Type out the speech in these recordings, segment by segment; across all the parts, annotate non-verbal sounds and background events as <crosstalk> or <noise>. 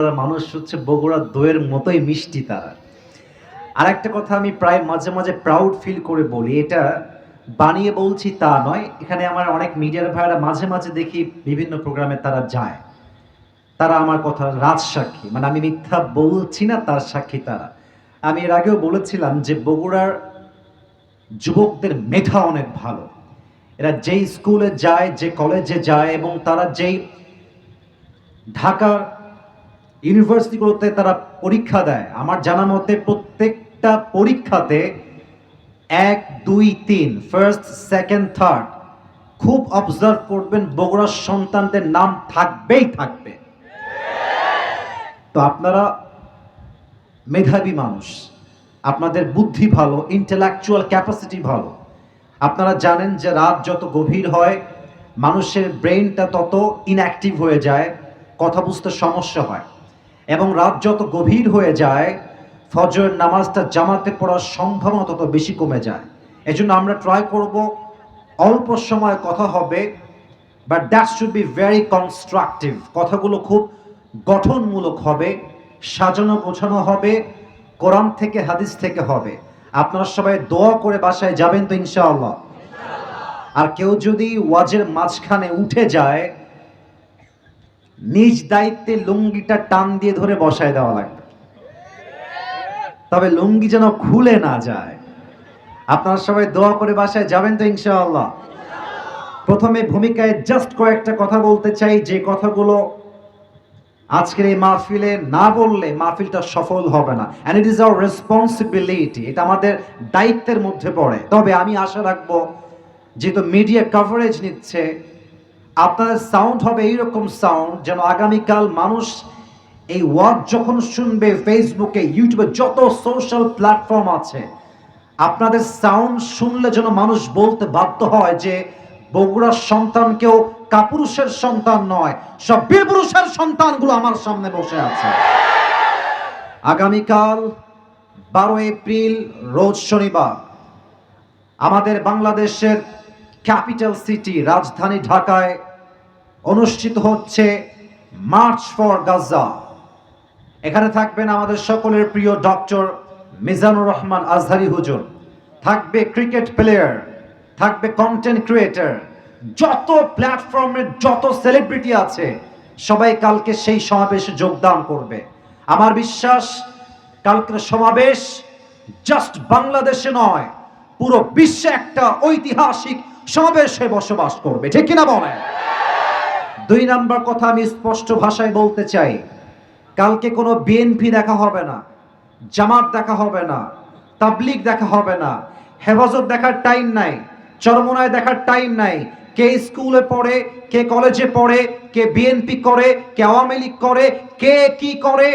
মানুষ হচ্ছে বগুড়া দইয়ের মতোই মিষ্টি তারা। আর একটা কথা আমি প্রায় মাঝে মাঝে প্রাউড ফিল করে বলি, এটা বানিয়ে বলছি তা নয়, এখানে আমার অনেক মিডিয়ার ভাইয়েরা মাঝে মাঝে দেখি বিভিন্ন প্রোগ্রামে তারা যায়। তারা আমার কথা রাজসাক্ষী মানে আমি মিথ্যা বলছি না, তার সাক্ষী তারা। আমি এর আগেও বলেছিলাম যে বগুড়ার যুবকদের মেধা অনেক ভালো। এরা যেই স্কুলে যায়, যে কলেজে যায় এবং তারা যেই ঢাকার ইউনিভার্সিটিগুলোতে তারা পরীক্ষা দেয়। আমার জানা মতে প্রত্যেকটা পরীক্ষাতে এক, দুই, তিন ফার্স্ট সেকেন্ড থার্ড খুব অবজার্ভ করবেন বগুড়ার সন্তানদের নাম থাকবেই থাকবে। তো আপনারা মেধাবী মানুষ, আপনাদের বুদ্ধি ভালো ইন্টেলেকচুয়াল ক্যাপাসিটি ভালো। আপনারা জানেন যে রাত যত গভীর হয়, মানুষের ব্রেনটা তত ইনঅ্যাক্টিভ হয়ে যায়, কথা বুঝতে সমস্যা হয়। এবং রাত যত গভীর হয়ে যায়, ফজর নামাজটা জামাতে পড়ার সম্ভাবনা তত বেশি কমে যায়। এজন্য আমরা ট্রাই করব, অল্প সময় কথা হবে but that should be very constructive কথাগুলো খুব গঠনমূলক হবে, সাজানো গোছানো হবে, কোরআন থেকে হাদিস থেকে হবে। আপনারা সবাই দোয়া করে বাসায় যাবেন তো ইনশাআল্লাহ। আর কেউ যদি ওয়াজের মাঝখানে উঠে যায় নিজ দায়িত্বে লুঙ্গিটা টান দিয়ে ধরে বসায় দেওয়া লাগবে। তবে লুঙ্গি যেন খুলে না যায়। আপনারা সবাই দোয়া করে বাসায় যাবেন তো ইনশাআল্লাহ। প্রথমে ভূমিকায় জাস্ট কয়েকটা কথা বলতে চাই, যে কথাগুলো আজকের এই মাহফিলে না বললে মাহফিলটা সফল হবে না। And it is our responsibility এটা আমাদের দায়িত্বের মধ্যে পড়ে। তবে আমি আশা রাখব, যেহেতু মিডিয়া কভারেজ নিচ্ছে আপনাদের সাউন্ড হবে এইরকম সাউন্ড যেন আগামীকাল মানুষ এই ওয়ার্ড যখন শুনবে ফেসবুকে ইউটিউবে যত সোশ্যাল প্ল্যাটফর্ম আছে, আপনাদের সাউন্ড শুনলে যেন মানুষ বলতে বাধ্য হয় যে বগুড়ার সন্তান কেউ কাপুরুষের সন্তান নয়, সব বীরপুরুষের সন্তানগুলো আমার সামনে বসে আছে। আগামীকাল বারো এপ্রিল, রোজ শনিবার, আমাদের বাংলাদেশের ক্যাপিটাল সিটি রাজধানী ঢাকায় অনুষ্ঠিত হচ্ছে মার্চ ফর গাজা এখানে থাকবেন আমাদের সকলের প্রিয় ডক্টর মিজানুর রহমান আজহারি হুজুর। থাকবে ক্রিকেট প্লেয়ার থাকবে কন্টেন্ট ক্রিয়েটার যত প্ল্যাটফর্মের যত সেলিব্রিটি আছে, সবাই কালকে সেই সমাবেশে যোগদান করবে। আমার বিশ্বাস, কালকের সমাবেশ জাস্ট বাংলাদেশে নয়, পুরো বিশ্বে একটা ঐতিহাসিক সমাবেশে বসবাস করবে। ঠিক কিনা বলেন? দুই নাম্বার কথা আমি স্পষ্ট ভাষায় বলতে চাই। কালকে কোনো বিএনপি দেখা হবে না, জামাত দেখা হবে না, তাবলিগ দেখা হবে না, হেফাজত দেখার টাইম নাই, চরমনায় দেখার টাইম নাই, কে স্কুলে পড়ে, কে কলেজে পড়ে, কে বিএনপি করে, কে আওয়ামী লীগ করে, কে কি করে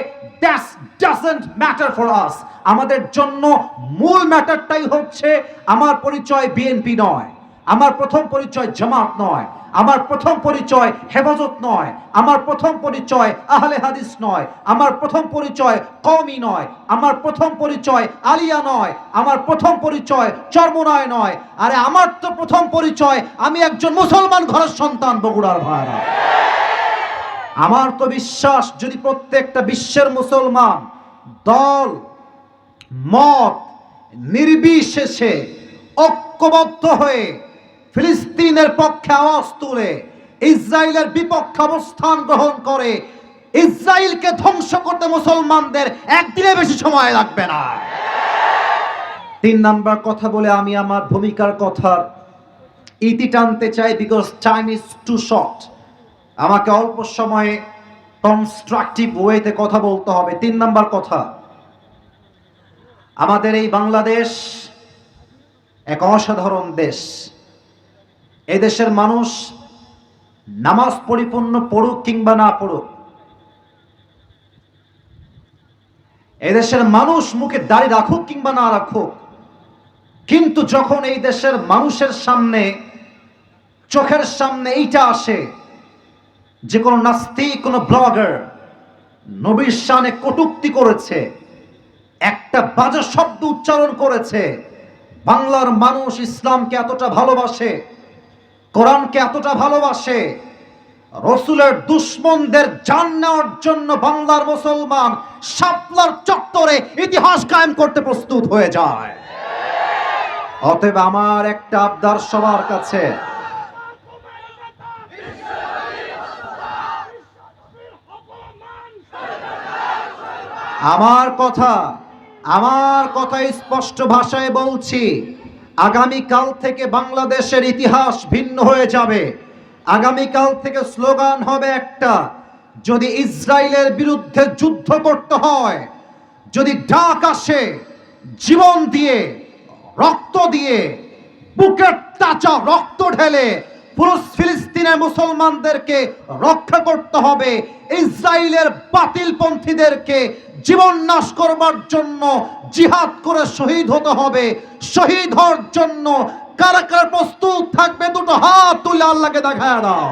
ম্যাটার ফর আস। আমাদের জন্য মূল ম্যাটারটাই হচ্ছে, আমার পরিচয় বিএনপি নয়। আমার প্রথম পরিচয় জামাত নয়, আমার প্রথম পরিচয় হেফাজত নয়, আমার প্রথম পরিচয় আহলে হাদিস নয়, আমার প্রথম পরিচয় কমই নয়, আমার প্রথম পরিচয় আলিয়া নয়, আমার প্রথম পরিচয় চর্মনয় নয়। আরে আমার তো প্রথম পরিচয় আমি একজন মুসলমান ঘরের সন্তান, বগুড়ার ভাইরা। আমার তো বিশ্বাস যদি প্রত্যেকটা বিশ্বের মুসলমান দল, মত নির্বিশেষে ঐক্যবদ্ধ হয়ে ফিলিস্তিনের পক্ষে আওয়াজ তুলে, ইসরায়েলের বিপক্ষে অবস্থান গ্রহণ করে, ইসরায়েলকে ধ্বংস করতে মুসলমানদের একদিনে বেশি সময় লাগবে না। তিন নাম্বার কথা বলে আমি আমার ভূমিকার কথার ইতি টানতে চাই because time is too short আমাকে অল্প সময়ে কনস্ট্রাকটিভ ওয়েতে কথা বলতে হবে। তিন নাম্বার কথা, আমাদের এই বাংলাদেশ এক অসাধারণ দেশ। এই দেশের মানুষ নামাজ পরিপূর্ণ পড়ুক কিংবা না পড়ুক, এদেশের মানুষ মুখে দাড়ি রাখুক কিংবা না রাখুক, কিন্তু যখন এই দেশের মানুষের সামনে, চোখের সামনে এইটা আসে, যে কোনো নাস্তিক, কোনো ব্লগার নবীর শানে কটুক্তি করেছে, একটা বাজে শব্দ উচ্চারণ করেছে, বাংলার মানুষ ইসলামকে এতটা ভালোবাসে কোরআনকে এতটা ভালোবাসে, রসুলের দুশ্মনদের জান নেওয়ার জন্য বাংলার মুসলমান শাপলার চত্বরে ইতিহাস কায়েম করতে প্রস্তুত হয়ে যায়। অতএব আমার একটা আবদার সবার কাছে, আমার কথা আমার কথা স্পষ্ট ভাষায় বলছি আগামীকাল থেকে বাংলাদেশের ইতিহাস ভিন্ন হয়ে যাবে। আগামীকাল থেকে স্লোগান হবে একটা, যদি ইসরায়েলের বিরুদ্ধে যুদ্ধ করতে হয়, যদি ডাক আসে, জীবন দিয়ে, রক্ত দিয়ে, বুকের তাজা রক্ত ঢেলে পুরো ফিলিস্তিনের মুসলমানদেরকে রক্ষা করতে হবে, ইসরায়েলের বাতিলপন্থীদেরকে জীবন নাশ করবার জন্য জিহাদ করে শহীদ হতে হবে। শহীদ হওয়ার জন্য কারা কারা প্রস্তুত থাকবে দুটো হাত তুলে আল্লাহকে দেখায় দাও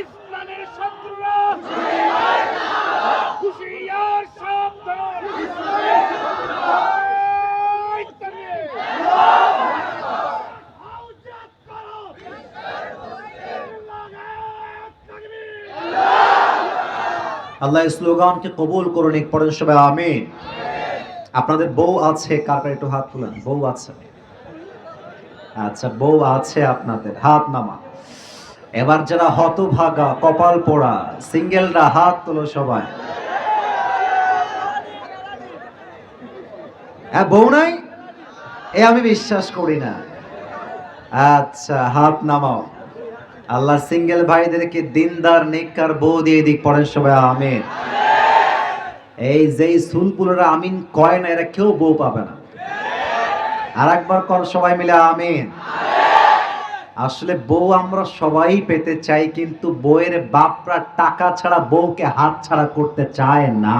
ইসলামের শত্রুরা হুশিয়ার সাবধান এই তাকবীর! আউজাত করো! লাগাত তাকবীর! আল্লাহ স্লোগানকে কবুল করুন, এক পরের সবাই আমিন। আপনাদের বউ আছে, কার কার একটু হাত তুলেন? বউ আছে। আচ্ছা বউ আছে আপনাদের, হাত নামা। এবার যারা হতভাগা, কপাল পোড়া, সিঙ্গেলরা হাত তোলো সবাই। হ্যাঁ বউ নাই? এ আমি বিশ্বাস করি না। আচ্ছা হাত নামাও। আল্লাহ সিঙ্গেল ভাইদেরকে দিনদার, নেককার বউ দিয়ে দিক পড়েন সবাই, আমিন। এই যেই সুলপুলরা আমিন কয় না, এরা কেউ বউ পাবে না। আর একবার কর সবাই মিলে, আমিন। আসলে বউ আমরা সবাই পেতে চাই, কিন্তু বউয়ের বাপরা টাকা ছাড়া বউকে হাত ছাড়া করতে চায় না।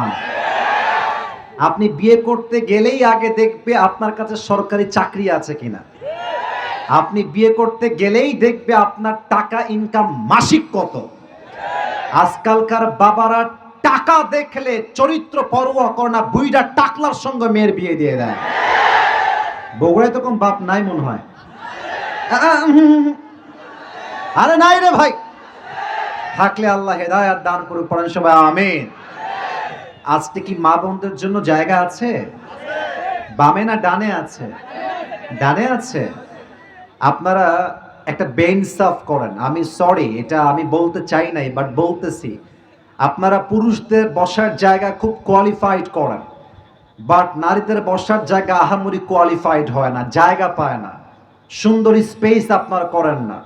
আপনি বিয়ে করতে গেলেই আগে দেখবে আপনার কাছে সরকারি চাকরি আছে কিনা। আপনি বিয়ে করতে গেলেই দেখবে আপনার টাকা ইনকাম মাসিক কত। আজকালকার বাবারা টাকা দেখলে চরিত্র পরোয়া করে না বুইটা টাকলার সঙ্গে মেয়ের বিয়ে দিয়ে দেয়। বগুড়ায় তখন বাপ নাই মনে হয়। আরে নাই রে ভাই। থাকলে আল্লাহ হেদায়াত দান করুক, পড়েন সবাই, আমিন। আজকে কি মা বোনদের জন্য জায়গা আছে? বামে না ডানে আছে? ডানে আছে? আপনারা একটা বেঞ্চ সাফ করেন। আমি সরি এটা আমি বলতে চাই নাই বাট বলতেছি। আপনারা পুরুষদের বসার জায়গা খুব কোয়ালিফাইড করেন। বাট নারীদের বসার জায়গা আহামরি কোয়ালিফাইড হয় না, জায়গা পায় না। সুন্দর স্পেস আপনারা করেন না।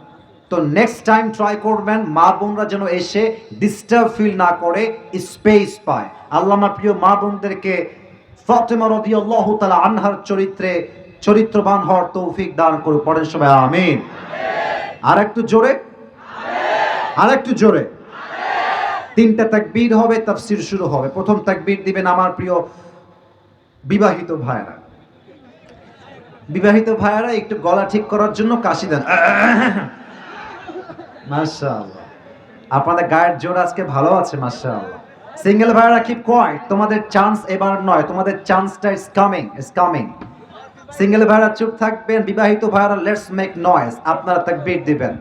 তো নেক্সট টাইম ট্রাই করবেন, মা বোনরা যেন এসে ডিস্টার্ব ফিল না করে স্পেস পায়। আল্লাহ আমার প্রিয় মা বোনদেরকে ফাতেমা রাদিয়াল্লাহু তাআলা আনহার চরিত্রে চরিত্রবান হওয়ার তৌফিক দান করুক। পরের সবাই, আমিন। আর একটু জোরে? আর একটু জোরে। তিনটা তাকবীর হবে, তাফসির শুরু হবে। প্রথম তাকবীর দিবেন আমার প্রিয় বিবাহিত ভাইয়েরা। বিবাহিত ভাইয়েরা, একটু গলা ঠিক করার জন্য কাশি দেন। <laughs> মাশাআল্লাহ। আপনাদের গায়ের জোর আজকে ভালো আছে, মাশাআল্লাহ। সিঙ্গেল ভাইয়েরা কিপ কোয়াইট তোমাদের চান্স এবার নয়, তোমাদের চান্সটা is coming is coming single ভাইরা চুপ থাকবেন, বিবাহিত ভাইরা লেটস মেক নয়েজ আপনারা তাকবীর দিবেন।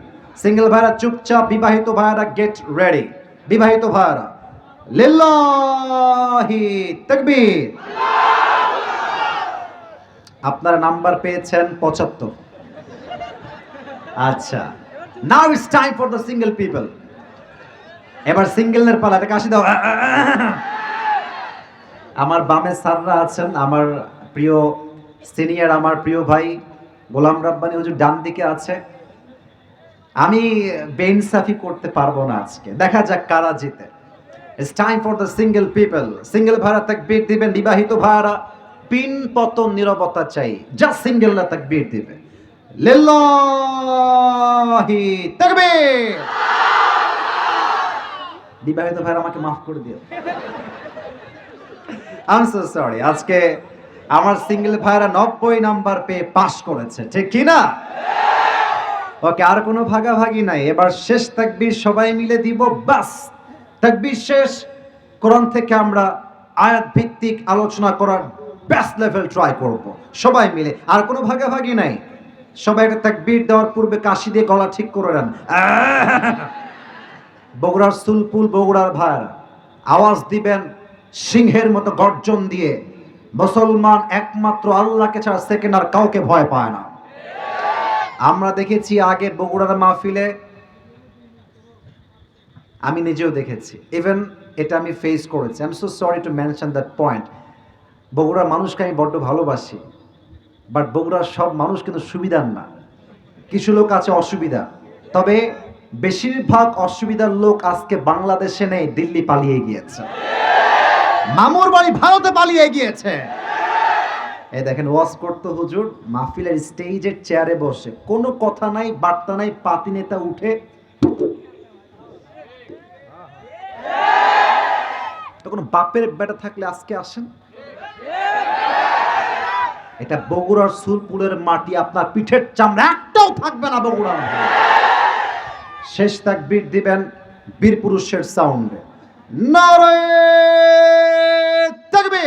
সিঙ্গেল ভাইরা চুপচাপ, বিবাহিত ভাইরা গেট রেডি বিবাহিত ভাইরা, লিল্লাহি তাকবীর। আপনারা নাম্বার পেয়েছেন পঁচাত্তর। আচ্ছা now it's time for the single people এবার সিঙ্গেলের পালা এটা কাশি দাও। আমার বামে সাররা আছেন, আমার প্রিয় সিনিয়র আমার প্রিয় ভাই, গোলাম রাব্বানি হুজুর ডান দিকে আছে। আমি বেইনসাফি করতে পারব না আজকে। দেখা যাক কারা জিতে। It's time for the single people single ভাড়া তাকবীর দিবেন বিবাহিত ভাড়া। পিন পতন নিরবতা চাই। যা সিঙ্গেলরা তাকবীর দিবে। লিল্লাহি তাকবীর! বিবাহিত ভাইরা আমাকে মাফ করে দিও। আই সো সরি আজকে আমার সিঙ্গেল ভাইরা নব্বই নাম্বার পেয়ে পাশ করেছে, ঠিক কি না? ওকে, আর কোনো ভাগাভাগি নাই। এবার শেষ তাকবীর সবাই মিলে দিব, বাস। তাকবীর শেষ। কোরআন থেকে আমরা আয়াত ভিত্তিক আলোচনা করার বেস্ট লেভেল ট্রাই করব। সবাই মিলে। আর কোনো ভাগাভাগি নাই। সবাই একটা তাকবীর দেওয়ার পূর্বে কাশি দিয়ে গলা ঠিক করে নেন। <laughs> বগুড়ার সুলপুল বগুড়ার ভার আওয়াজ দিবেন সিংহের মতো গর্জন দিয়ে। মুসলমান একমাত্র আল্লাহকে ছাড়া সেকেন্ড আর কাউকে ভয় পায় না। আমরা দেখেছি আগে বগুড়ার মাহফিলে, আমি নিজেও দেখেছি। ইভেন এটা আমি ফেস করেছি। I am so sorry to mention that point বগুড়ার মানুষকে আমি বড্ড ভালোবাসি বাট বগুড়ার সব মানুষ কিন্তু সুবিধার না। কিছু লোক আছে অসুবিধা, তবে বেশিরভাগ অসুবিধার লোক আজকে বাংলাদেশে নেই, দিল্লি পালিয়ে গিয়েছে। মামুর বাড়ি ভারতে পালিয়ে গিয়েছে। এই দেখেন, ওয়াজ করতো হুজুর, মাহফিলের স্টেজের চেয়ারে বসে। কোনো কথা নাই, বার্তা নাই, পাতি নেতা উঠে। তখন বাপের বেটা থাকলে আজকে আসেন? এটা বগুড়ার সুলপুরের মাটি, আপনার পিঠের চামড়া, একটাও থাকবে না বগুড়ার। শেষ তাকবীর দিবেন বীর পুরুষের সাউন্ডে নারায়ণ! থাকবে।